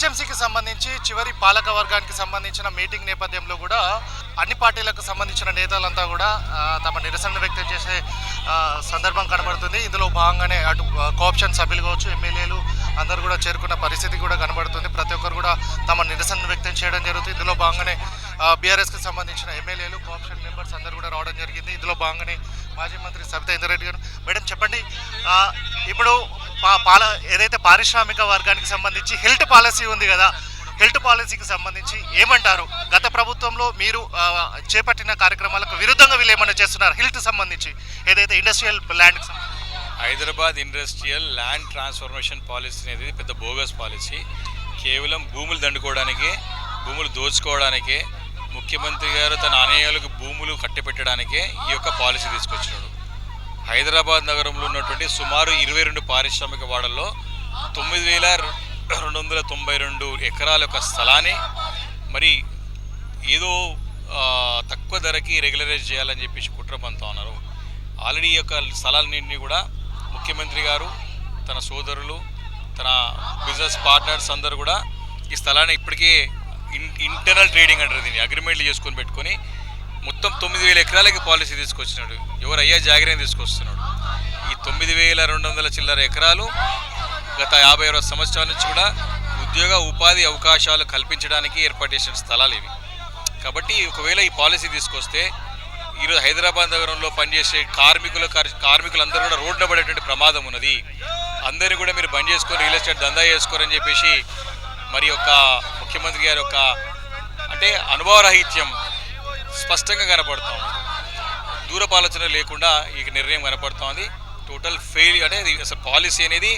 హెచ్ఎంసీకి సంబంధించి చివరి పాలక వర్గానికి సంబంధించిన మీటింగ్ నేపథ్యంలో కూడా అన్ని పార్టీలకు సంబంధించిన నేతలంతా కూడా తమ నిరసన వ్యక్తం చేసే సందర్భం కనబడుతుంది. ఇందులో భాగంగానే అటు ఆ, కోఆప్షన్ సభ్యులు కావచ్చు ఎమ్మెల్యేలు అందరూ కూడా చేరుకున్న పరిస్థితి కూడా కనబడుతుంది. ప్రతి ఒక్కరు కూడా తమ నిరసన వ్యక్తం చేయడం జరుగుతుంది. ఇందులో భాగంగానే బీఆర్ఎస్కి సంబంధించిన ఎమ్మెల్యేలు కోఆప్షన్ మెంబర్స్ అందరూ కూడా రావడం జరిగింది. ఇందులో భాగంగానే మాజీ మంత్రి సబితా ఇంద్రెడ్డి గారు మేడం చెప్పండి ఇప్పుడు పాల ఏదైతే పారిశ్రామిక వర్గానికి సంబంధించి హెల్త్ పాలసీ ఉంది కదా హెల్త్ పాలసీకి సంబంధించి ఏమంటారు? గత ప్రభుత్వంలో మీరు చేపట్టిన కార్యక్రమాలకు విరుద్ధంగా వీళ్ళు ఏమైనా చేస్తున్నారు? హెల్త్ సంబంధించి ఏదైతే ఇండస్ట్రియల్ ల్యాండ్కి Hyderabad industrial land transformation policy అనేది పెద్ద బోగస్ పాలసీ. కేవలం భూములు దండుకోవడానికి భూములు దోచుకోవడానికి ముఖ్యమంత్రి గారు తన అనేయాలకు భూములు కట్టిపెట్టడానికే ఈ యొక్క పాలసీ తీసుకొచ్చినాడు. హైదరాబాద్ నగరంలో ఉన్నటువంటి సుమారు ఇరవై రెండు పారిశ్రామిక వాడల్లో తొమ్మిది వేల రెండు వందల తొంభై రెండు ఎకరాల యొక్క స్థలాన్ని మరి ఏదో తక్కువ ధరకి రెగ్యులరైజ్ చేయాలని చెప్పేసి కుట్ర పంతా ఉన్నారు. ఆల్రెడీ యొక్క స్థలాలన్నింటినీ కూడా ముఖ్యమంత్రి గారు తన సోదరులు తన బిజినెస్ పార్ట్నర్స్ అందరు కూడా ఈ స్థలాన్ని ఇప్పటికే ఇన్ ఇంటర్నల్ ట్రేడింగ్ అంటారు దీన్ని అగ్రిమెంట్లు చేసుకొని పెట్టుకొని మొత్తం తొమ్మిది వేల ఎకరాలకి పాలసీ తీసుకొచ్చినాడు. ఎవరు అయ్యా జాగ్రత్త తీసుకొస్తున్నాడు. ఈ తొమ్మిది వేల రెండు వందల చిల్లర ఎకరాలు గత యాభై అరవై సంవత్సరాల నుంచి కూడా ఉద్యోగ ఉపాధి అవకాశాలు కల్పించడానికి ఏర్పాటు చేసిన స్థలాలు ఇవి. కాబట్టి ఒకవేళ ఈ పాలసీ తీసుకొస్తే ఈరోజు హైదరాబాద్ నగరంలో పనిచేసే కార్మికుల కార్- కార్మికులందరూ కూడా రోడ్డున పడేటువంటి ప్రమాదం ఉన్నది. అందరినీ కూడా మీరు బంద్ చేసుకొని రియల్ ఎస్టేట్ దందా చేసుకోరని చెప్పేసి మరి యొక్క ముఖ్యమంత్రి గారి యొక్క అంటే అనుభవరాహిత్యం స్పష్టంగా కనపడుతూ ఉంది. దూరపు ఆలోచన లేకుండా ఈ నిర్ణయం కనపడుతోంది టోటల్ ఫెయిల్ అంటే ఇది అసలు పాలసీ అనేది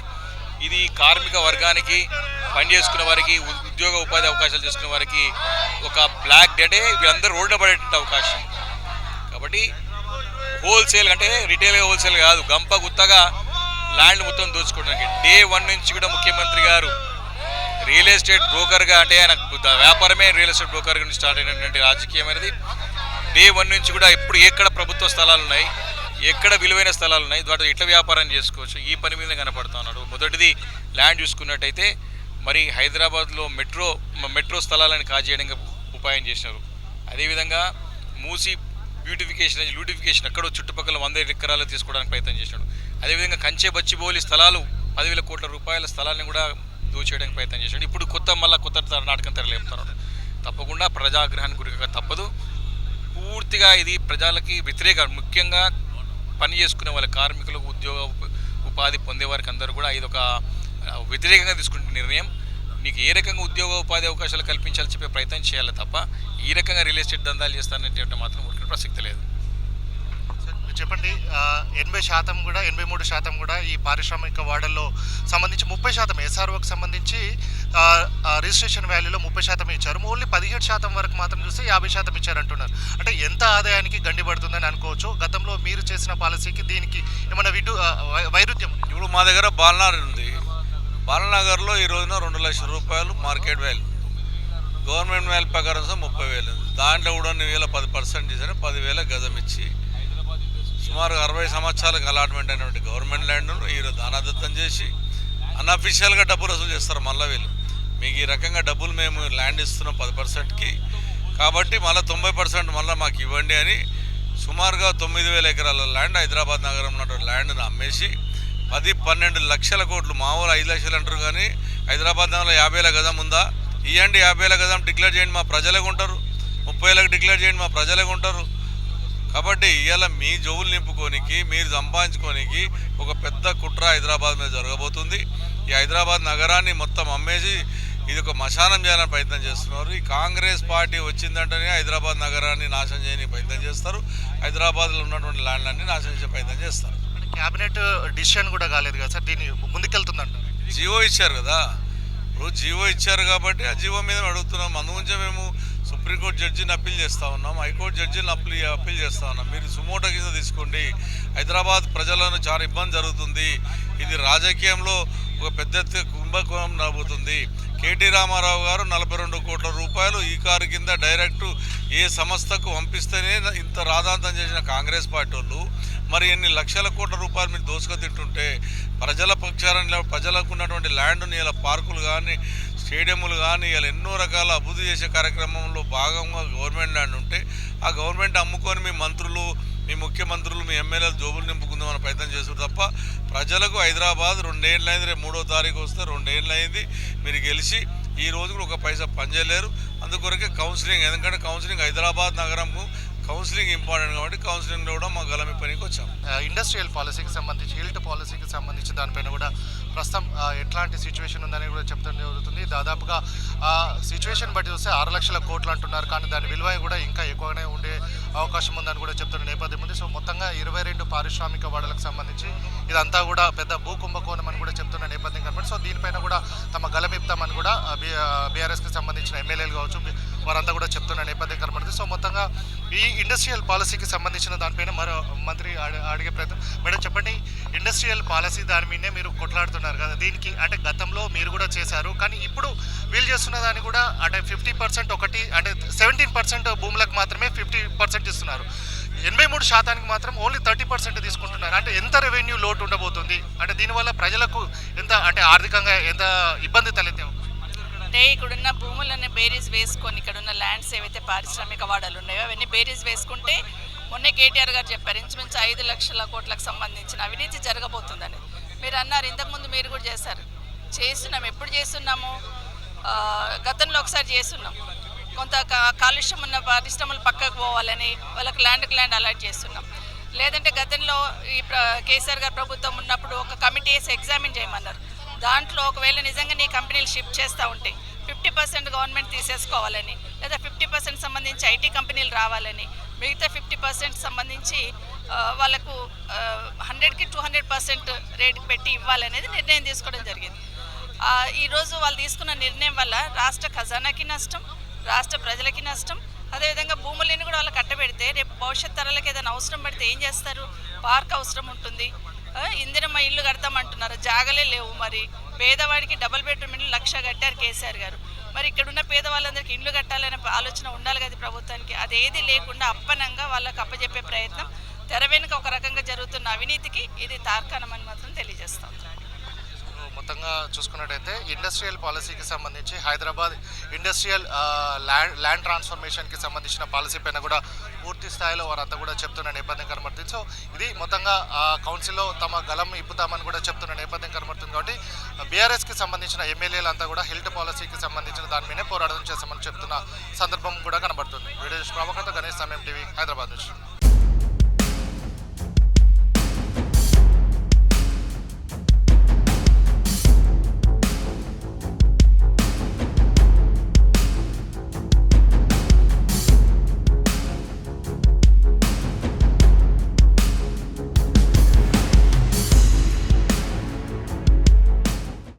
ఇది కార్మిక వర్గానికి పనిచేసుకున్న వారికి ఉద్యోగ ఉపాధి అవకాశాలు చేసుకున్న వారికి ఒక బ్లాక్ డే అంటే వీళ్ళందరూ రోడ్డు పడేటువంటి అవకాశం. కాబట్టి హోల్సేల్ అంటే రిటైల్ హోల్సేల్ కాదు. గంప గుత్తగా ల్యాండ్ మొత్తం దోచుకోవడానికి. డే వన్ నుంచి కూడా ముఖ్యమంత్రి గారు రియల్ ఎస్టేట్ బ్రోకర్గా అంటే ఆయన వ్యాపారమే రియల్ ఎస్టేట్ బ్రోకర్ నుంచి స్టార్ట్ అయినటువంటి రాజకీయం అనేది డే వన్ నుంచి కూడా ఎప్పుడు ఎక్కడ ప్రభుత్వ స్థలాలు ఉన్నాయి ఎక్కడ విలువైన స్థలాలు ఉన్నాయి వాటి ఇట్లా వ్యాపారం చేసుకోవచ్చు ఈ పని మీద కనపడతా ఉన్నాడు. మొదటిది ల్యాండ్ చూసుకున్నట్టయితే మరి హైదరాబాద్లో మెట్రో మెట్రో స్థలాలను కాజేయడానికి ఉపాయం చేసినారు. అదేవిధంగా మూసి బ్యూటిఫికేషన్ లూటిఫికేషన్ అక్కడ చుట్టుపక్కల వంద ఎకరాలు తీసుకోవడానికి ప్రయత్నం చేసినాడు. అదేవిధంగా కంచె బచ్చిబోలి స్థలాలు పదివేల కోట్ల రూపాయల స్థలాన్ని కూడా దోచేయడానికి ప్రయత్నం చేశాడు ఇప్పుడు కొత్త మళ్ళా కొత్త నాటకం తెరలేపుతున్నాడు. తప్పకుండా ప్రజాగ్రహానికి గురిగా తప్పదు. పూర్తిగా ఇది ప్రజలకి వ్యతిరేక. ముఖ్యంగా పని చేసుకునే వాళ్ళ కార్మికులకు ఉద్యోగ ఉప- ఉపాధి పొందే వారికి అందరూ కూడా ఇది ఒక వ్యతిరేకంగా తీసుకుంటున్న నిర్ణయం. మీకు ఏ రకంగా ఉద్యోగ ఉపాధి అవకాశాలు కల్పించాలని చెప్పే ప్రయత్నం చేయాలి తప్ప ఈ రకంగా రియల్ ఎస్టేట్ దందాలు చేస్తానంటే మాత్రం ఊరికే ప్రసక్తి లేదు. చెప్పండి ఎనభై శాతం కూడా ఎనభై మూడు శాతం కూడా ఈ పారిశ్రామిక వాడల్లో సంబంధించి ముప్పై శాతం ఎస్ఆర్ఓకి సంబంధించి రిజిస్ట్రేషన్ వాల్యూలో ముప్పై శాతం ఇచ్చారు. ఓన్లీ పదిహేడు శాతం వరకు మాత్రం చూస్తే యాభై శాతం ఇచ్చారంటున్నారు. అంటే ఎంత ఆదాయానికి గండి పడుతుందని అనుకోవచ్చు. గతంలో మీరు చేసిన పాలసీకి దీనికి ఏమైనా విడు వై- వైరుధ్యం ఇప్పుడు మా దగ్గర బాలనగర్ ఉంది. బాలనగర్లో ఈ రోజున రెండు లక్షల రూపాయలు మార్కెట్ వాల్యూ. గవర్నమెంట్ వాల్యూ ప్రకారం సార్ ముప్పై వేలు దాంట్లో కూడా వేల పది పర్సెంట్ చేశారు పదివేల గజం ఇచ్చి. సుమారు అరవై సంవత్సరాలకు అలాట్మెంట్ అయినటువంటి గవర్నమెంట్ ల్యాండ్ను ఈరోజు దానాదత్తం చేసి అన్అఫీషియల్గా డబ్బులు వసూలు చేస్తారు మళ్ళీ వీళ్ళు. మీకు ఈ రకంగా డబ్బులు మేము ల్యాండ్ ఇస్తున్నాం పది పర్సెంట్కి. కాబట్టి మళ్ళీ తొంభై పర్సెంట్ మళ్ళీ మాకు ఇవ్వండి అని సుమారుగా తొమ్మిది వేల ఎకరాల ల్యాండ్ హైదరాబాద్ నగరం ఉన్నటువంటి ల్యాండ్ను అమ్మేసి పది పన్నెండు లక్షల కోట్లు మామూలు ఐదు లక్షలు అంటారు కానీ హైదరాబాద్ నగరంలో యాభై వేల గజం ఉందా? ఇవ్వండి యాభై వేల గజం డిక్లేర్ చేయండి మా ప్రజలకు ఉంటారు ముప్పై వేలకు డిక్లేర్ చేయండి మా ప్రజలకు ఉంటారు కాబట్టి ఇవాళ మీ జోవులు నింపుకోనికి మీరు సంపాదించుకోనికి ఒక పెద్ద కుట్ర హైదరాబాద్ మీద జరగబోతుంది. ఈ హైదరాబాద్ నగరాన్ని మొత్తం అమ్మేసి ఇది ఒక మశానం చేయాలని ప్రయత్నం చేస్తున్నారు. ఈ కాంగ్రెస్ పార్టీ వచ్చిందంటేనే హైదరాబాద్ నగరాన్ని నాశనం చేయని ప్రయత్నం చేస్తారు. హైదరాబాద్లో ఉన్నటువంటి ల్యాండ్లన్నీ నాశనం చేసే ప్రయత్నం చేస్తారు. క్యాబినెట్ డిసిషన్ కూడా కాలేదు కదా సార్? దీన్ని ముందుకెళ్తుందంటారు. జీవో ఇచ్చారు కదా. ఇప్పుడు జీవో ఇచ్చారు కాబట్టి ఆ జీవో మీద అడుగుతున్నాం. అందుగురించే మేము సుప్రీంకోర్టు జడ్జిని అప్పీల్ చేస్తూ ఉన్నాం. హైకోర్టు జడ్జిని అప్పీల్ అప్పీల్ చేస్తూ ఉన్నాం. మీరు సుమోటో కింద తీసుకోండి. హైదరాబాద్ ప్రజలను చాలా ఇబ్బంది జరుగుతుంది. ఇది రాజకీయంలో ఒక పెద్ద ఎత్తున కుంభకోణం నడుపుతుంది కేటీ రామారావు గారు నలభై రెండు కోట్ల రూపాయలు ఈ కారు కింద డైరెక్ట్ ఏ సంస్థకు పంపిస్తేనే ఇంత రాధాంతం చేసిన కాంగ్రెస్ పార్టీ వాళ్ళు. మరి ఎన్ని లక్షల కోట్ల రూపాయలు మీరు దోసుక తింటుంటే ప్రజల పక్షాన ప్రజలకు ఉన్నటువంటి ల్యాండ్ని ఇలా పార్కులు కానీ స్టేడియంలు కానీ ఇలా ఎన్నో రకాల అభివృద్ధి చేసే కార్యక్రమంలో భాగంగా గవర్నమెంట్ ల్యాండ్ ఉంటే ఆ గవర్నమెంట్ అమ్ముకొని మీ మంత్రులు మీ ముఖ్యమంత్రులు మీ ఎమ్మెల్యేలు జోబులు నింపుకుందామని ప్రయత్నం చేశారు తప్ప ప్రజలకు హైదరాబాద్ రెండేళ్ళు అయింది రేపు మూడో తారీఖు వస్తే రెండేళ్ళు అయింది మీరు గెలిచి ఈ రోజు కూడా ఒక పైసా పనిచేయలేరు. అందుకొరకే కౌన్సిలింగ్ ఎందుకంటే కౌన్సిలింగ్ హైదరాబాద్ నగరంకు కౌన్సిలింగ్ ఇంపార్టెంట్ కాబట్టి కౌన్సిలింగ్లో కూడా మా గలమి పనికి వచ్చాం. ఇండస్ట్రియల్ పాలసీకి సంబంధించి హిల్ట్ పాలసీకి సంబంధించి దానిపైన కూడా ప్రస్తుతం ఎట్లాంటి సిచ్యువేషన్ ఉందని కూడా చెప్తాను జరుగుతుంది. దాదాపుగా సిచ్యువేషన్ బట్టి చూస్తే ఆరు లక్షల కోట్లు అంటున్నారు. కానీ దాని విలువ కూడా ఇంకా ఎక్కువగానే ఉండే అవకాశం ఉందని కూడా చెప్తున్న నేపథ్యం ఉంది. సో మొత్తంగా ఇరవై రెండు పారిశ్రామిక వాడలకు సంబంధించి ఇదంతా కూడా పెద్ద భూ కుంభకోణం అని కూడా చెప్తున్న నేపథ్యం కనబడి సో దీనిపైన కూడా తమ గలమిప్తామని కూడా బీఆర్ఎస్కి సంబంధించిన ఎమ్మెల్యేలు కావచ్చు వారంతా కూడా చెప్తున్న నేపథ్యం కనబడుతుంది. సో మొత్తంగా ఈ ఇండస్ట్రియల్ పాలసీకి సంబంధించిన దానిపైన మరో మంత్రి అడిగే ప్రయత్నం. మేడం చెప్పండి ఇండస్ట్రియల్ పాలసీ దాని మీదనే మీరు కొట్లాడుతున్నారు కదా దీనికి అంటే గతంలో మీరు కూడా చేశారు కానీ ఇప్పుడు వీళ్ళు చేస్తున్న దాన్ని కూడా అంటే ఫిఫ్టీ పర్సెంట్ ఒకటి అంటే సెవెంటీన్ పర్సెంట్ భూములకు మాత్రమే ఫిఫ్టీ పర్సెంట్ ఇస్తున్నారు. ఎనభై మూడు శాతానికి మాత్రం ఓన్లీ థర్టీ పర్సెంట్ తీసుకుంటున్నారు. అంటే ఎంత రెవెన్యూ లోటు ఉండబోతుంది? అంటే దీనివల్ల ప్రజలకు ఎంత అంటే ఆర్థికంగా ఎంత ఇబ్బంది తలెత్తాము అంటే ఇక్కడున్న భూములన్నీ బేరీస్ వేసుకొని ఇక్కడున్న ల్యాండ్స్ ఏవైతే పారిశ్రామిక వాడాలు ఉన్నాయో అవన్నీ బేరీస్ వేసుకుంటే మొన్నే కేటీఆర్ గారు చెప్పారు ఇంచుమించు ఐదు లక్షల కోట్లకు సంబంధించిన అవినీతి జరగబోతుందని. మీరు అన్నారు ఇంతకుముందు మీరు కూడా చేశారు. చేస్తున్నాం ఎప్పుడు చేస్తున్నాము? గతంలో ఒకసారి చేస్తున్నాం. కొంత కాలుష్యం ఉన్న పరిశ్రమలు పక్కకు పోవాలని వాళ్ళకి ల్యాండ్కి ల్యాండ్ అలాట్ చేస్తున్నాం. లేదంటే గతంలో ఈ ప్ర కేసీఆర్ గారు ప్రభుత్వం ఉన్నప్పుడు ఒక కమిటీ వేసి ఎగ్జామిన్ చేయమన్నారు. దాంట్లో ఒకవేళ నిజంగా నీ కంపెనీలు షిఫ్ట్ చేస్తూ ఉంటే ఫిఫ్టీ పర్సెంట్ గవర్నమెంట్ తీసేసుకోవాలని లేదా ఫిఫ్టీ పర్సెంట్ సంబంధించి ఐటీ కంపెనీలు రావాలని మిగతా ఫిఫ్టీ పర్సెంట్ సంబంధించి వాళ్ళకు హండ్రెడ్కి టూ హండ్రెడ్ పర్సెంట్ రేట్ పెట్టి ఇవ్వాలనేది నిర్ణయం తీసుకోవడం జరిగింది. ఈరోజు వాళ్ళు తీసుకున్న నిర్ణయం వల్ల రాష్ట్ర ఖజానాకి నష్టం రాష్ట్ర ప్రజలకి నష్టం అదేవిధంగా భూములని కూడా వాళ్ళు కట్టబెడితే రేపు భవిష్యత్ తరాలకు ఏదైనా అవసరం పడితే ఏం చేస్తారు? పార్క్ అవసరం ఉంటుంది. ఇందిరమ్మ ఇల్లు కడతామంటున్నారు. జాగలే లేవు మరి. పేదవాడికి డబుల్ బెడ్రూమ్ ఇల్లు లక్ష కట్టారు కేసీఆర్ గారు. మరి ఇక్కడ ఉన్న పేదవాళ్ళందరికీ ఇల్లు కట్టాలనే ఆలోచన ఉండాలి కదా ప్రభుత్వానికి? అదేది లేకుండా అప్పనంగా వాళ్ళకి అప్పజెప్పే ప్రయత్నం తెర వెనుక ఒక రకంగా జరుగుతున్న అవినీతికి ఇది తార్కాణం అని మాత్రం తెలియజేస్తాం. మొత్తంగా చూసుకున్నట్టయితే ఇండస్ట్రియల్ పాలసీకి సంబంధించి హైదరాబాద్ ఇండస్ట్రియల్ ల్యాండ్ ల్యాండ్ ట్రాన్స్ఫర్మేషన్కి సంబంధించిన పాలసీ పైన కూడా పూర్తి స్థాయిలో వారంతా కూడా చెప్తున్న నేపథ్యం కనబడుతుంది. సో ఇది మొత్తంగా కౌన్సిల్లో తమ గలం ఇప్పుతామని కూడా చెప్తున్న నేపథ్యం కనబడుతుంది కాబట్టి బీఆర్ఎస్కి సంబంధించిన ఎమ్మెల్యేలంతా కూడా హెల్త్ పాలసీకి సంబంధించిన దాని మీదే పోరాటం చేస్తామని చెప్తున్న సందర్భం కూడా కనబడుతుంది. వీడియో ప్రభాకర్తో గణేష్ సమయం టీవీ హైదరాబాద్ నుంచి.